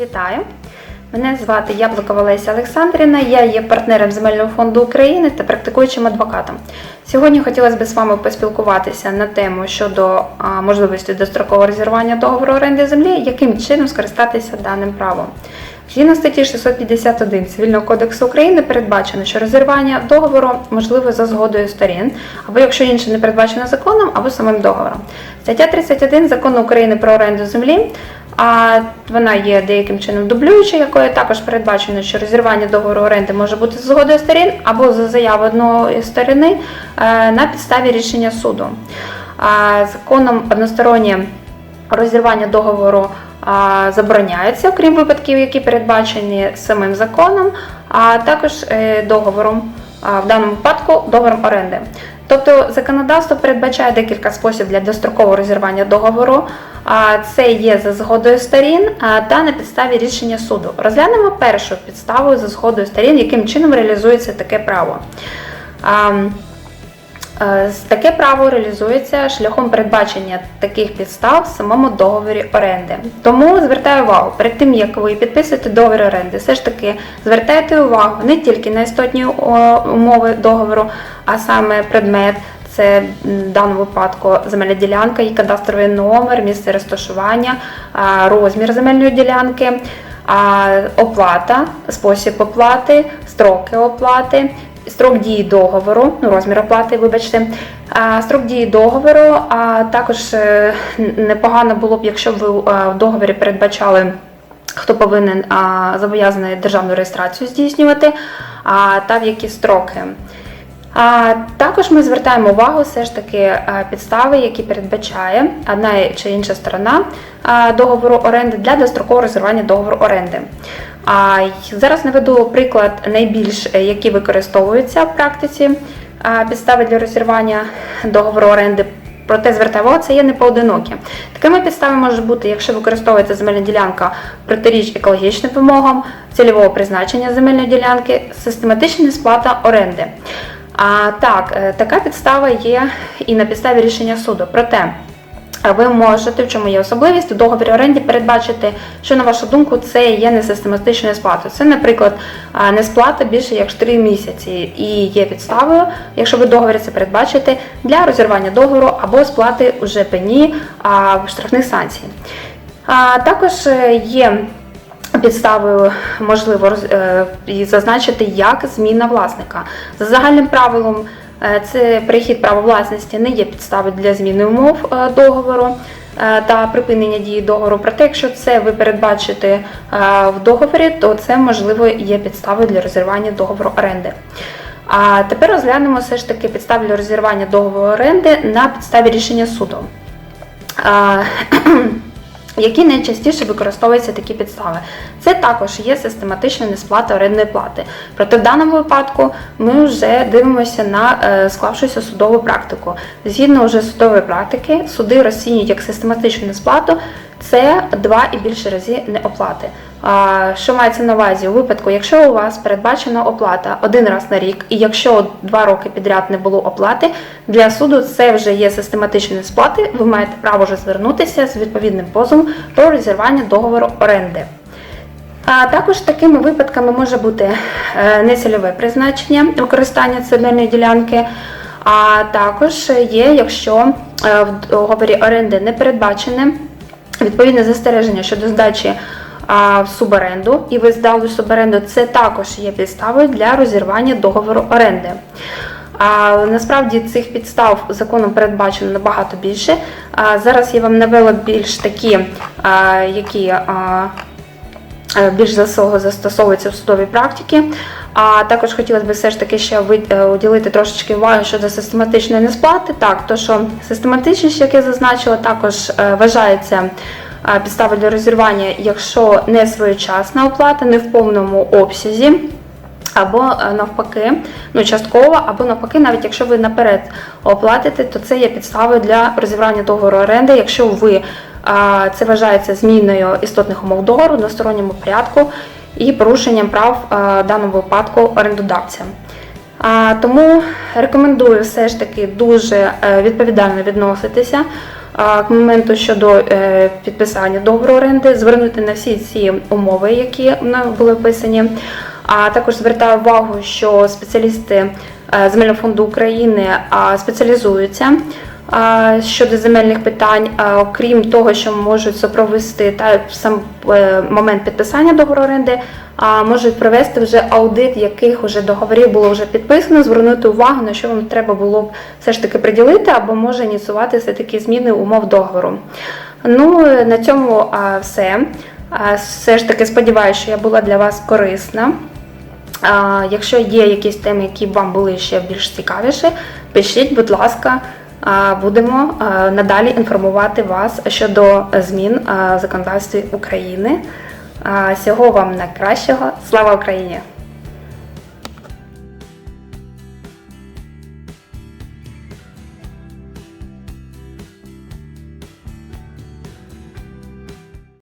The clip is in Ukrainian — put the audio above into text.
Вітаю! Мене звати Яблукова Леся Олександрівна, я є партнером Земельного фонду України та практикуючим адвокатом. Сьогодні хотілося б з вами поспілкуватися на тему щодо можливості дострокового розірвання договору оренди землі, яким чином скористатися даним правом. Згідно статті 651 Цивільного кодексу України передбачено, що розірвання договору можливе за згодою сторін, або якщо інше не передбачено законом, або самим договором. Стаття 31 Закону України про оренду землі а вона є деяким чином дублюючою, якою також передбачено, що розірвання договору оренди може бути за згодою сторін або за заявою одної сторони е, на підставі рішення суду. Законом одностороннє розірвання договору забороняється, окрім випадків, які передбачені самим законом, а також е, договором, в даному випадку договором оренди. Тобто законодавство передбачає декілька способів для дострокового розірвання договору. Це є за згодою сторін та на підставі рішення суду. Розглянемо першу підставу за згодою сторін, яким чином реалізується таке право. Е, Таке право реалізується шляхом передбачення таких підстав в самому договорі оренди. Тому звертаю увагу, перед тим як ви підписуєте договір оренди, все ж таки звертайте увагу не тільки на істотні умови договору, а саме предмет. Це в даному випадку земельна ділянка, її кадастровий номер, місце розташування, розмір земельної ділянки, оплата, спосіб оплати, строки оплати, строк дії договору, ну розмір оплати, вибачте, строк дії договору, а також е, непогано було б, якщо б ви е, в договорі передбачали. Хто повинен зобов'язаний державну реєстрацію здійснювати, а, та в які строки. А, також ми звертаємо увагу все ж таки підстави, які передбачає одна чи інша сторона договору оренди для дострокового розірвання договору оренди. А, зараз наведу приклад найбільш, е, які використовуються в практиці підстави для розірвання договору оренди. Проте звертаю увагу, це є не поодинокі. Такими підставами може бути, якщо використовується земельна ділянка протиріч екологічним вимогам, цільового призначення земельної ділянки, систематична несплата оренди. А так, е, така підстава є і на підставі рішення суду. Проте ви можете, в чому є особливість, у договорі оренді передбачити, що на вашу думку це є несистематичною сплатою. Це, наприклад, несплата більше як 4 місяці і є підставою, якщо ви в договорі це передбачите, для розірвання договору або сплати уже пені штрафних санкцій. Також е, є підставою можливо е, зазначити як зміна власника. За загальним правилом, е, це перехід права власності не є підставою для зміни умов е, договору та припинення дії договору. Проте, якщо це ви передбачите в договорі, то це можливо є підставою для розірвання договору оренди. А тепер розглянемо все ж таки підстави для розірвання договору оренди на підставі рішення суду. Які найчастіше використовуються такі підстави. Це також є систематична несплата орендної плати. Проте в даному випадку ми вже дивимося на склавшуся склавшуюся судову практику. Згідно вже судової практики, суди розцінюють як систематичну несплату це два і більше разів неоплати. Що мається на увазі у випадку, якщо у вас передбачена оплата один раз на рік, і якщо два роки підряд не було оплати, для суду це вже є систематичні сплати. Ви маєте право вже звернутися з відповідним позовом про розірвання договору оренди. А також такими випадками може бути е, нецільове призначення використання земельної ділянки. А також є, якщо е, в договорі оренди не передбачене відповідне застереження щодо здачі в суборенду, і ви здали суборенду, це також є підставою для розірвання договору оренди. А насправді цих підстав законом передбачено набагато більше. Зараз я вам навела більш такі, які е, більш засого застосовуються в судовій практиці. А також хотілося б все ж таки ще е, уділити трошечки уваги щодо систематичної несплати. Так, то що систематичність, як я зазначила, також е, вважається е, підставою для розірвання, якщо не своєчасна оплата, не в повному обсязі. Або е, навпаки, ну частково, або навпаки, навіть якщо ви наперед оплатите, то це є підставою для розірвання договору оренди, якщо ви а, це вважається зміною істотних умов договору в односторонньому порядку і порушенням прав в даному випадку орендодавця. Тому рекомендую все ж таки дуже е, відповідально відноситися к моменту щодо е, підписання договору оренди, звернути на всі ці умови, які були вписані. А також звертаю увагу, що спеціалісти е, Земельного фонду України спеціалізуються щодо земельних питань, окрім того, що можуть супровести та сам е, момент підписання договору оренди, можуть провести вже аудит, яких вже договорів було вже підписано, звернути увагу на що вам треба було б все ж таки приділити, або може ініціювати все таки зміни умов договору. Ну е, на цьому все. Все ж таки сподіваюся, що я була для вас корисна. Якщо є якісь теми, які вам були ще більш цікавіші, пишіть, будь ласка, будемо надалі інформувати вас щодо змін в законодавстві України. Всього вам найкращого. Слава Україні!